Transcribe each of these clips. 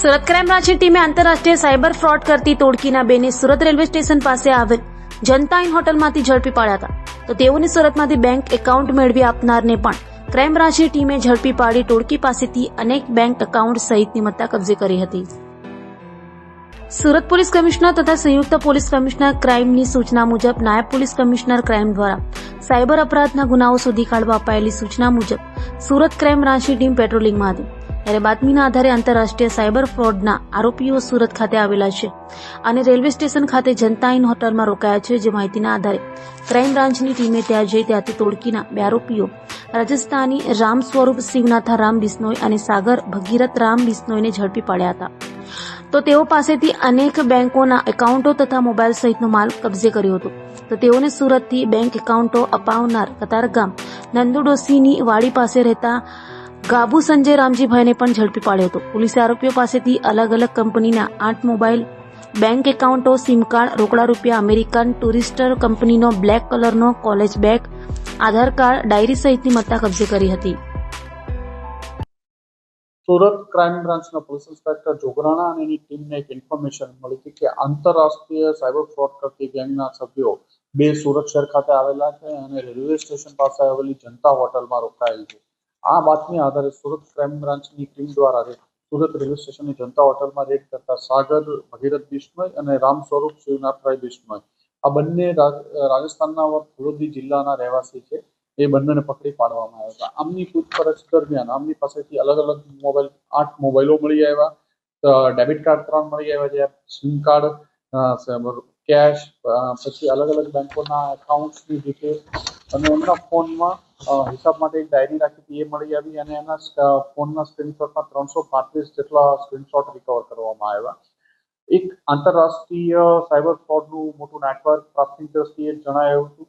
Surat crime બ્રાન્ચની ટીમે આંતરરાષ્ટ્રીય સાયબર ફ્રોડ કરતી તોડકીના બેને સુરત રેલવે સ્ટેશન પાસે આવેલ જનતા ઇન હોટલમાંથી ઝડપી પાડ્યા હતા. તો તેઓની સુરતમાંથી બેંક એકાઉન્ટ મેળવી આપનારને પણ ક્રાઇમ ટીમે ઝડપી પાડી ટોળકી પાસેથી અનેક બેંક એકાઉન્ટ સહિતની મત્તા કબજે કરી હતી. સુરત પોલીસ કમિશનર તથા સંયુક્ત પોલીસ કમિશનર ક્રાઇમની સૂચના મુજબ નાયબ પોલીસ કમિશનર ક્રાઇમ દ્વારા સાયબર અપરાધના ગુનાઓ શોધી કાઢવા અપાયેલી સૂચના મુજબ સુરત ક્રાઇમ બ્રાન્ચની ટીમ પેટ્રોલિંગમાં હતી. ત્યારે બાતમીના આધારે આંતરરાષ્ટ્રીય સાયબર ફ્રોડના આરોપીઓ સુરત ખાતે આવેલા છે અને રેલવે સ્ટેશન ખાતે જનતા ઇન હોટલમાં રોકાયા છે જે માહિતીના આધારે ક્રાઇમ બ્રાન્ચની ટીમે ત્યાં જઈ ત્યાંથી તોડકીના બે આરોપીઓ રાજસ્થાની રામ સ્વરૂપ શિવનાથા રામ બિસ્નોઈ અને સાગર ભગીરથ રામ બિસ્નોઈને ઝડપી પાડ્યા હતા. તો તેઓ પાસેથી અનેક બેંકોના એકાઉન્ટો તથા મોબાઈલ સહિતનો માલ કબજે કર્યો હતો. તો તેઓને સુરતથી બેંક એકાઉન્ટો અપાવનાર કતારગામ નંદુડોસીની વાડી પાસે રહેતા ગાબુ સંજય રામજીભાઈને પણ ઝડપી પાડ્યો હતો. પોલીસે આરોપીઓ પાસેથી અલગ અલગ કંપનીના આઠ મોબાઈલ બેંક એકાઉન્ટો, સિમ કાર્ડ, રોકડા રૂપિયા, અમેરિકન ટુરિસ્ટર કંપનીનો બ્લેક કલરનો college bag, Aadhaar card, diary સહિતની મત્તા કબજે કરી હતી. સુરત ક્રાઇમ બ્રાન્ચના પોલીસ ઇન્સ્પેક્ટર જોગરાણા અને એની ટીમને એક ઇન્ફોર્મેશન મળી હતી કે આંતરરાષ્ટ્રીય સાયબર ફ્રોડ કરતી ગેંગના સભ્યો બે સુરત શહેર ખાતે આવેલા છે અને રેલવે સ્ટેશન પાસે આવેલી જનતા હોટલમાં રોકાયેલ છે. આ બાતમી આધારે સુરત ક્રાઇમ બ્રાન્ચની ટીમ દ્વારા સુરત રેલવે સ્ટેશનની જનતા હોટલમાં રેડ કરતા સાગર, ભગીરથ બિશ્મય અને રામ સ્વરૂપ શિવનાથભાઈ બિશ્મય આ બંને રાજ- રાજસ્થાનના વડોદરી જિલ્લાના રહેવાસી છે. એ બંનેને પકડી પાડવામાં આવ્યા હતા. આમની પૂછપરછ દરમિયાન આમની પાસેથી અલગ અલગ મોબાઈલ, આઠ મોબાઈલો મળી આવ્યા. ડેબિટ કાર્ડ ત્રણ મળી આવ્યા છે સિમ કાર્ડ કેશ પછી અલગ અલગ બેંકોના એકાઉન્ટ્સની ડિટેલ અને એમના ફોનમાં હિસાબ માટે એક ડાયરી રાખી હતી, એ મળી આવી અને એના ફોનના સ્ક્રીનશોટમાં ત્રણસો પાંત્રીસ જેટલા સ્ક્રીનશોટ રિકવર કરવામાં આવ્યા. એક આંતરરાષ્ટ્રીય સાયબર ફ્રોડનું મોટું નેટવર્ક પ્રાથમિક દ્રષ્ટિએ જણાયું હતું.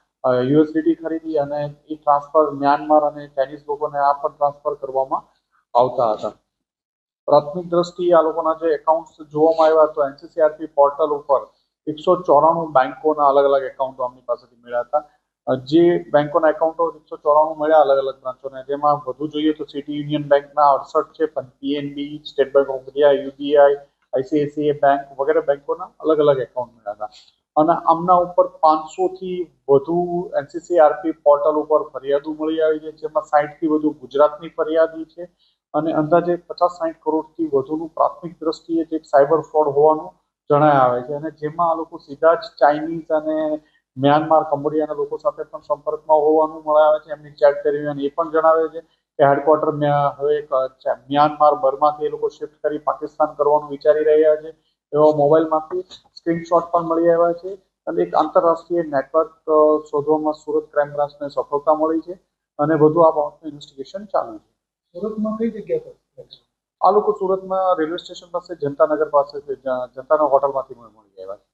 યુએસડીટી ખરીદી અને એ ટ્રાન્સફર મ્યાનમાર અને ચાઇનીઝ લોકોને આ પણ ટ્રાન્સફર કરવામાં આવતા હતા. પ્રાથમિક દ્રષ્ટિએ આ લોકોના જે એકાઉન્ટ્સ જોવામાં આવ્યા તો એનસીસીઆરપી પોર્ટલ ઉપર એકસો ચોરાણું બેંકોના અલગ અલગ એકાઉન્ટો અમની પાસેથી મળ્યા હતા. જે બેંકોના એકાઉન્ટો એકસો ચોરાણું મળ્યા અલગ અલગ બ્રાન્ચોને જેમાં વધુ જોઈએ તો સિટી યુનિયન બેંકના અડસઠ છે, પણ PNB State Bank of India UBI ICICI bank વગેરે બેંકોના અલગ અલગ એકાઉન્ટ મળ્યા હતા. અને આમના ઉપર પાંચસો થી વધુ એનસીસીઆરપી પોર્ટલ ઉપર ફરિયાદો મળી આવી છે, જેમાં સાઠથી વધુ ગુજરાતની ફરિયાદી છે અને અંદાજે પચાસ સાઠ કરોડથી વધુનું પ્રાથમિક દ્રષ્ટિએ જે સાયબર ફ્રોડ હોવાનું જણાય આવે છે. અને જેમાં આ લોકો સીધા જ ચાઇનીઝ અને મ્યાનમાર, કંબોડિયાના લોકો સાથે પણ સંપર્કમાં હોવાનું મળે આવે છે. એમની ચેટ અને એ પણ જણાવે છે કે હેડક્વાર્ટર હવે મ્યાનમાર બર્માથી એ લોકો શિફ્ટ કરી પાકિસ્તાન કરવાનું વિચારી રહ્યા છે. એવા મોબાઈલમાંથી સ્ક્રીનશોટ પણ મળી આવ્યા છે અને એક આંતરરાષ્ટ્રીય નેટવર્ક શોધવામાં સુરત ક્રાઇમ બ્રાન્ચને સફળતા મળી છે અને વધુ આ બાબતનું ઇન્વેસ્ટિગેશન ચાલુ છે. સુરતમાં કઈ જગ્યા પર? આ લોકો સુરતમાં રેલવે સ્ટેશન પાસે જનતાનગર પાસે જનતાના હોટલમાંથી મળી આવ્યા છે.